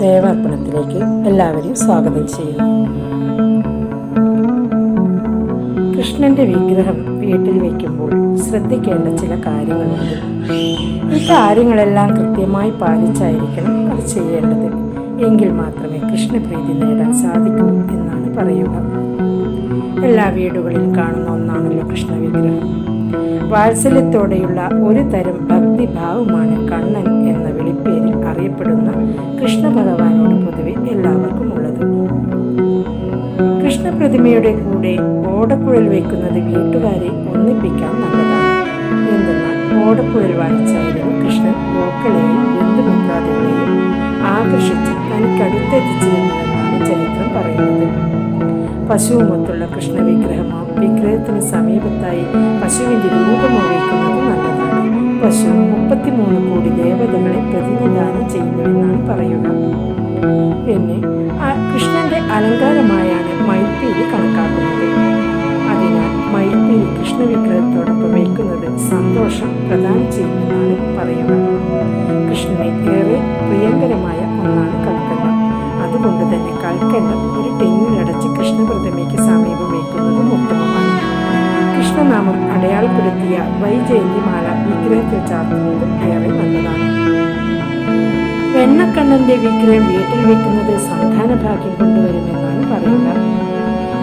ദേവാർപ്പണത്തിലേക്ക് എല്ലാവരെയും സ്വാഗതം ചെയ്യുന്നു. കൃഷ്ണന്റെ വിഗ്രഹം വീട്ടിൽ വയ്ക്കുമ്പോൾ ശ്രദ്ധിക്കേണ്ട ചില കാര്യങ്ങളുണ്ട്. ഈ കാര്യങ്ങളെല്ലാം കൃത്യമായി പാലിച്ചായിരിക്കണം അത് ചെയ്യേണ്ടത്. എങ്കിൽ മാത്രമേ കൃഷ്ണപ്രീതി നേടാൻ സാധിക്കൂ എന്നാണ് പറയുക. എല്ലാ വീടുകളിലും കാണുന്ന ഒന്നാണല്ലോ കൃഷ്ണ വിഗ്രഹം വാത്സല്യത്തോടെയുള്ള ഒരു തരം ഭക്തിഭാവമാണ് കണ്ണൻ. കൃഷ്ണ ഭഗവാനോട് പൊതുവെ എല്ലാവർക്കും ഉള്ളത്. കൃഷ്ണപ്രതിമയുടെ കൂടെ ഓടക്കുഴൽ വയ്ക്കുന്നത് വീട്ടുകാരെ ഒന്നിപ്പിക്കാൻ നല്ലതാണ്. എന്തെന്നാൽ ഓടക്കുഴൽ വായിച്ചായിരുന്നു കൃഷ്ണൻ ഗോക്കളെയും ബന്ധുമിത്രാദികളെയും ആകർഷിച്ച് തനിക്കടുത്തെത്തിച്ചിരുന്നതെന്നാണ് ചരിത്രം പറയുന്നത്. പശുവുമൊത്തുള്ള കൃഷ്ണ വിഗ്രഹമോ വിഗ്രഹത്തിന് സമീപത്തായി പശുവിന്റെ രൂപമോ വയ്ക്കുന്നത് നല്ലതാണ്. പശു മുപ്പത്തിമൂന്ന് കോടി ദേവതകളെ പ്രതിനിധാനം കൃഷ്ണന്റെ അലങ്കാരമായാണ് മയിൽപ്പീലി കണക്കാക്കുന്നത്. അതിനാൽ മയിൽപ്പീലി കൃഷ്ണ വിഗ്രഹത്തോടൊപ്പം വയ്ക്കുന്നത് സന്തോഷം പ്രദാനം ചെയ്യുമെന്നാണ് പറയുക കൃഷ്ണനെ ഏറെ പ്രിയങ്കരമായ ഒന്നാണ് കൽക്കണ്ണ. അതുകൊണ്ട് തന്നെ കൽക്കണ്ണ ഒരു തെങ്ങിലടച്ച് കൃഷ്ണ പ്രതിമയ്ക്ക് സമീപം വയ്ക്കുന്നതും ഉത്തമമാണ്. കൃഷ്ണനാമം അടയാളപ്പെടുത്തിയ വൈജയന്തിമാല വിഗ്രഹത്തിൽ ചാർത്തുന്നതും ഏറെ നല്ലതാണ്. വെണ്ണക്കണ്ണന്റെ വിഗ്രഹം വീട്ടിൽ വെക്കുന്നത് സന്താന ഭാഗ്യം കൊണ്ടുവരുമെന്നാണ് പറയുക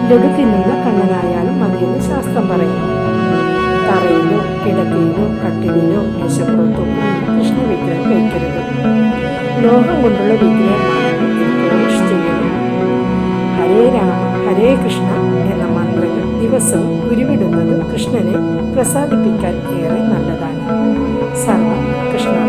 ലഘു തിന്നുന്ന കണ്ണനായാലും മതിയെന്ന് ശാസ്ത്രം പറയുന്നു. തറയിലോ കിടക്കയിലോ കട്ടിലിലോ മേശപ്പുറത്തോ ഒന്നും കൃഷ്ണ വിഗ്രഹം വയ്ക്കരുത് ലോഹം കൊണ്ടുള്ള വിഗ്രഹമാണ് ഹരേ രാമ ഹരേ കൃഷ്ണ എന്ന മന്ത്രങ്ങൾ ദിവസവും ഉരുവിടുന്നത് കൃഷ്ണനെ പ്രസാദിപ്പിക്കാൻ ഏറെ നല്ലതാണ്.